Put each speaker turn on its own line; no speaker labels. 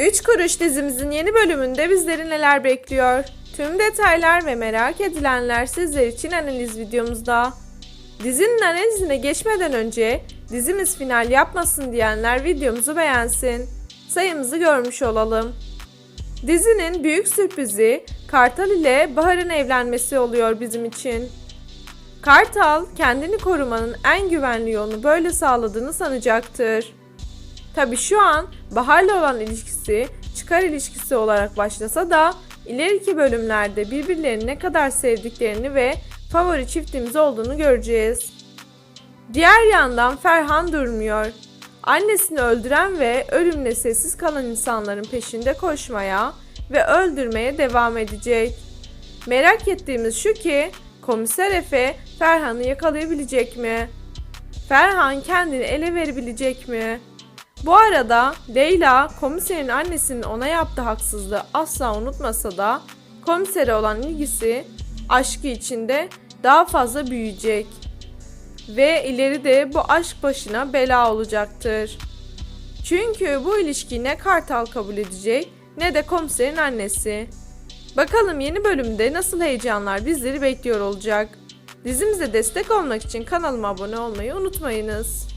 3 Kuruş dizimizin yeni bölümünde bizleri neler bekliyor? Tüm detaylar ve merak edilenler sizler için analiz videomuzda. Dizinin analizine geçmeden önce dizimiz final yapmasın diyenler videomuzu beğensin. Sayımızı görmüş olalım. Dizinin büyük sürprizi Kartal ile Bahar'ın evlenmesi oluyor bizim için. Kartal kendini korumanın en güvenli yolunu böyle sağladığını sanacaktır. Tabi şu an Bahar'la olan ilişkisi çıkar ilişkisi olarak başlasa da ileriki bölümlerde birbirlerini ne kadar sevdiklerini ve favori çiftimiz olduğunu göreceğiz. Diğer yandan Ferhan durmuyor. Annesini öldüren ve ölümle sessiz kalan insanların peşinde koşmaya ve öldürmeye devam edecek. Merak ettiğimiz şu ki komiser Efe Ferhan'ı yakalayabilecek mi? Ferhan kendini ele verebilecek mi? Bu arada Leyla komiserin annesinin ona yaptığı haksızlığı asla unutmasa da komisere olan ilgisi aşkı içinde daha fazla büyüyecek. Ve ileride bu aşk başına bela olacaktır. Çünkü bu ilişkiyi ne Kartal kabul edecek ne de komiserin annesi. Bakalım yeni bölümde nasıl heyecanlar bizleri bekliyor olacak. Dizimize destek olmak için kanalıma abone olmayı unutmayınız.